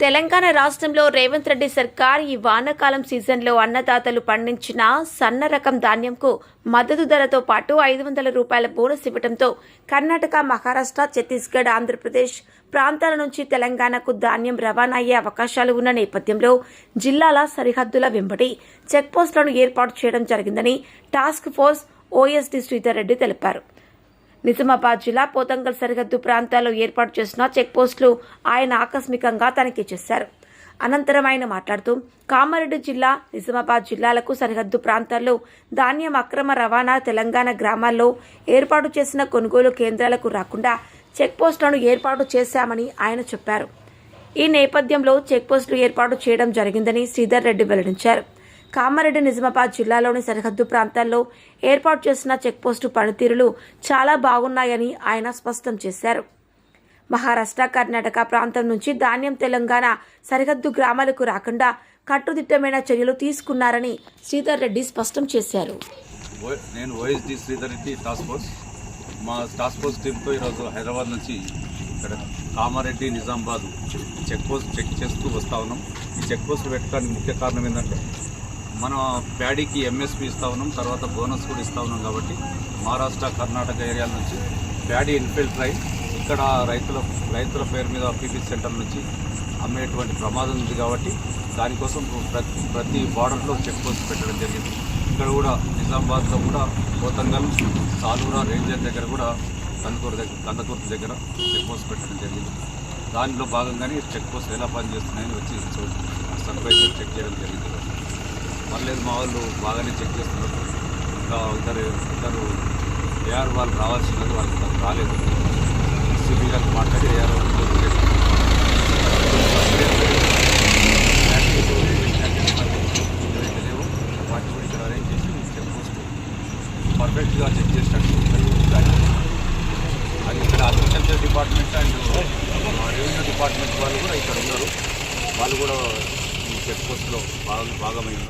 తెలంగాణ రాష్ట్రంలో రేవంత్ రెడ్డి సర్కార్ ఈ వానాకాలం సీజన్లో అన్నదాతలు పండించిన సన్న రకం ధాన్యంకు మద్దతు ధరతో పాటు ఐదు వందల రూపాయల బోనస్ ఇవ్వడంతో కర్ణాటక మహారాష్ట్ర ఛత్తీస్గఢ్ ఆంధ్రప్రదేశ్ ప్రాంతాల నుంచి తెలంగాణకు ధాన్యం రవాణా అయ్యే అవకాశాలు ఉన్న నేపథ్యంలో జిల్లాల సరిహద్దుల వెంబడి చెక్పోస్టులను ఏర్పాటు చేయడం జరిగిందని task force OSD Sridhar Reddy తెలిపారు. నిజామాబాద్ జిల్లా పోతంగల్ సరిహద్దు ప్రాంతాల్లో ఏర్పాటు చేసిన చెక్పోస్టులు ఆయన ఆకస్మికంగా తనిఖీ చేశారు. అనంతరం ఆయన మాట్లాడుతూ కామారెడ్డి జిల్లా నిజామాబాద్ జిల్లాలకు సరిహద్దు ప్రాంతాల్లో ధాన్యం అక్రమ రవాణా తెలంగాణ గ్రామాల్లో ఏర్పాటు చేసిన కొనుగోలు కేంద్రాలకు రాకుండా చెక్పోస్టులను ఏర్పాటు చేశామని ఆయన చెప్పారు. ఈ నేపథ్యంలో చెక్పోస్టులు ఏర్పాటు చేయడం జరిగిందని శ్రీధర్ రెడ్డి వెల్లడించారు. కామారెడ్డి నిజామాబాద్ జిల్లాలోని సరిహద్దు ప్రాంతాల్లో ఏర్పాటు చేసిన చెక్పోస్టు పనితీరులు చాలా బాగున్నాయని ఆయన స్పష్టం చేశారు. మహారాష్ట్ర కర్ణాటక ప్రాంతం నుంచి ధాన్యం తెలంగాణ సరిహద్దు గ్రామాలకు రాకుండా కట్టుదిట్టమైన చర్యలు తీసుకున్నారని శ్రీధర్ రెడ్డి స్పష్టం చేశారు. నేను OSD Sridhar Reddy task force. మా టాస్క్ ఫోర్స్ టీంతో ఈరోజు హైదరాబాద్ నుంచి ఇక్కడ Kamareddy Nizamabad check post check చేస్తూ వస్తూ ఉన్నాం. ఈ చెక్ పోస్ట్ పెట్టడానికి ముఖ్య కారణం ఏంటంటే మన ప్యాడీకి ఎంఎస్పి ఇస్తూ ఉన్నాం తర్వాత బోనస్ కూడా ఇస్తూ ఉన్నాం కాబట్టి మహారాష్ట్ర కర్ణాటక ఏరియాల నుంచి ప్యాడీ ఇన్ఫిల్ట్ రైన్ ఇక్కడ రైతుల రైతుల పేరు మీద పీపీ సెంటర్ నుంచి అమ్మేటువంటి ప్రమాదం ఉంది కాబట్టి దానికోసం ప్రతి ప్రతి బార్డర్లో చెక్ పోస్ట్ పెట్టడం జరిగింది. ఇక్కడ కూడా నిజామాబాద్లో కూడా కోతంగల్ సాలూరా రేంజర్ దగ్గర కూడా కందకూరు దగ్గర కందకూరు దగ్గర చెక్ పోస్ట్ పెట్టడం జరిగింది. దానిలో భాగంగానే చెక్ పోస్ట్ ఎలా పనిచేస్తున్నాయని వచ్చి చూ- చెక్ చేయడం జరిగింది. పర్లేదు మా వాళ్ళు బాగానే చెక్ చేస్తున్నారు. ఇంకా ఇద్దరు ఇద్దరు ఏఆర్ వాళ్ళు రావాల్సినది వాళ్ళు ఇంకా రాలేదు. సిబి గారికి మాట్లాడి ఏఆర్ వాళ్ళు ఏవైతే అరేంజ్ చేసి చెక్ పోస్ట్ పర్ఫెక్ట్గా చెక్ చేసినట్టు అది ఇక్కడ agriculture department and revenue department వాళ్ళు కూడా ఇక్కడ ఉన్నారు. వాళ్ళు కూడా ఈ చెక్ పోస్ట్లో భాగ